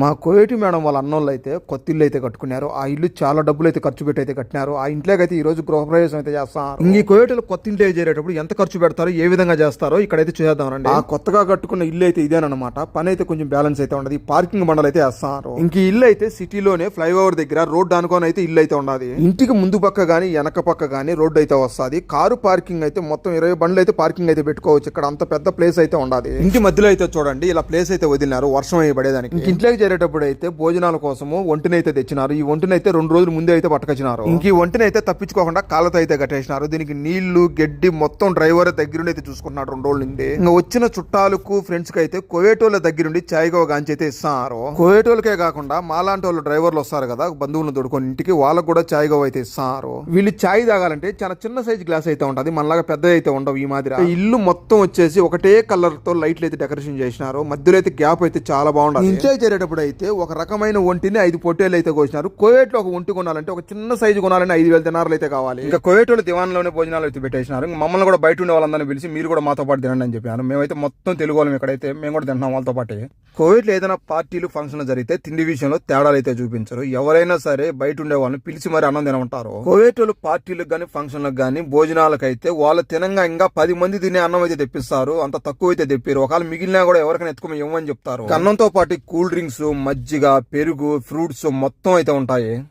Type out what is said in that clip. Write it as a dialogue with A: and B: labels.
A: మా కోయేటి మేడం వాళ్ళ అన్నోళ్ళు అయితే కొత్త ఇల్లు అయితే కట్టుకున్నారు. ఆ ఇల్లు చాలా డబ్బులు అయితే ఖర్చు పెట్టి అయితే కట్టినారు. ఆ ఇంట్లోకి అయితే ఈ రోజు గృహప్రవేశం అయితే చేస్తారు ఇంక ఈ కోయేటలు కొత్త ఇంట్లో చేరేటప్పుడు ఎంత ఖర్చు పెడతారో ఏ విధంగా చేస్తారో ఇక్కడైతే చూద్దాం రండి. ఆ కొత్తగా కట్టుకున్న ఇల్లు అయితే ఇదేనమాట పని అయితే కొంచెం బ్యాలెన్స్ అయితే ఉండదు. పార్కింగ్ బండలు అయితే వేస్తారు ఇంక ఇల్లు అయితే సిటీలోనే ఫ్లైఓవర్ దగ్గర రోడ్ అనుకోని అయితే ఇల్లు అయితే ఉండదు ఇంటికి ముందు పక్క గానీ వెనక పక్క గానీ రోడ్డు అయితే వస్తుంది. కారు పార్కింగ్ అయితే మొత్తం ఇరవై బండ్లు అయితే పార్కింగ్ అయితే పెట్టుకోవచ్చు. ఇక్కడ అంత పెద్ద ప్లేస్ అయితే ఉండదు ఇంటి మధ్యలో అయితే చూడండి ఇలా ప్లేస్ అయితే వదిలినారు వర్షం అయ్యి పడేదానికి ఇంట్లోకి చేరేటప్పుడు అయితే భోజనాల కోసము ఒంటినైతే తెచ్చినారు. ఈ ఒంటినైతే రెండు రోజులు ముందే అయితే పట్టుకొచ్చినారు. ఇంక ఈ ఒంటినైతే తప్పించుకోకుండా కాళ్ళతో అయితే కట్టేసినారు. దీనికి నీళ్ళు గడ్డి మొత్తం డ్రైవర్ దగ్గరుండి అయితే చూసుకుంటున్నాడు రెండు రోజుల నుండి. ఇంకా వచ్చిన చుట్టాలకు ఫ్రెండ్స్కి అయితే కోవేటోళ్ళ దగ్గరుండి చాయ్గా గాంచి అయితే ఇస్తున్నారు కోవేటోళ్ళకే కాకుండా మాలాంటి వాళ్ళు డ్రైవర్లు వస్తారు కదా బంధువులను దొడుకొని ఇంటికి వాళ్ళకు కూడా చాయ్గా అయితే ఇస్తున్నారు వీళ్ళు చాయ్ తాగాలంటే చాలా చిన్న సైజ్ గ్లాస్ అయితే ఉంటది మనలాగా పెద్ద అయితే ఉండవు ఈ మాదిరి. ఇల్లు మొత్తం వచ్చేసి ఒకటే కలర్తో లైట్లు అయితే డెకరేషన్ చేసినారు. మధ్యలో అయితే గ్యాప్ అయితే చాలా బాగుంటుంది ఇంట్లో చేరేటప్పుడు అయితే ఒక రకమైన ఒంటిని ఐదు పొట్టేలు అయితే కోసినారు. కోవేట్లో ఒక ఒంటి కొనాలంటే ఒక చిన్న సైజు కొనాలని ఐదు వేల తినారులు అయితే కావాలి. ఇంకా కోవేట్ దివాన్లోనే భోజనాలు అయితే పెట్టేసినారు. ఇంకా మమ్మల్ని కూడా బయట ఉండే వాళ్ళందరినీ పిలిచి మీరు కూడా మాతో పాటు తినండి అని చెప్పారు మేమైతే మొత్తం తెలుగు వాళ్ళం ఇక్కడైతే మేము కూడా తింటున్నాం వాళ్ళతో పాటే. కోవిడ్లో ఏదైనా పార్టీలు ఫంక్షన్లు జరిగితే తిండి విషయంలో తేడాలు అయితే చూపించరు. ఎవరైనా సరే బయట ఉండే వాళ్ళని పిలిచి మరి అన్నం తినమంటారు. కోవిడ్ వాళ్ళు పార్టీలకు కానీ ఫంక్షన్లకు కానీ భోజనాలకు అయితే వాళ్ళు తినంగా ఇంకా పది మంది తినే అన్నం అయితే తెప్పిస్తారు. అంత తక్కువ అయితే తెప్పారు. ఒకవేళ మిగిలినా కూడా ఎవరికైనా ఎత్తుకుని ఇవ్వమని చెప్తారు. అన్నంతో పాటు కూల్ డ్రింక్స్ మజ్జిగ పెరుగు ఫ్రూట్స్ మొత్తం అయితే ఉంటాయి.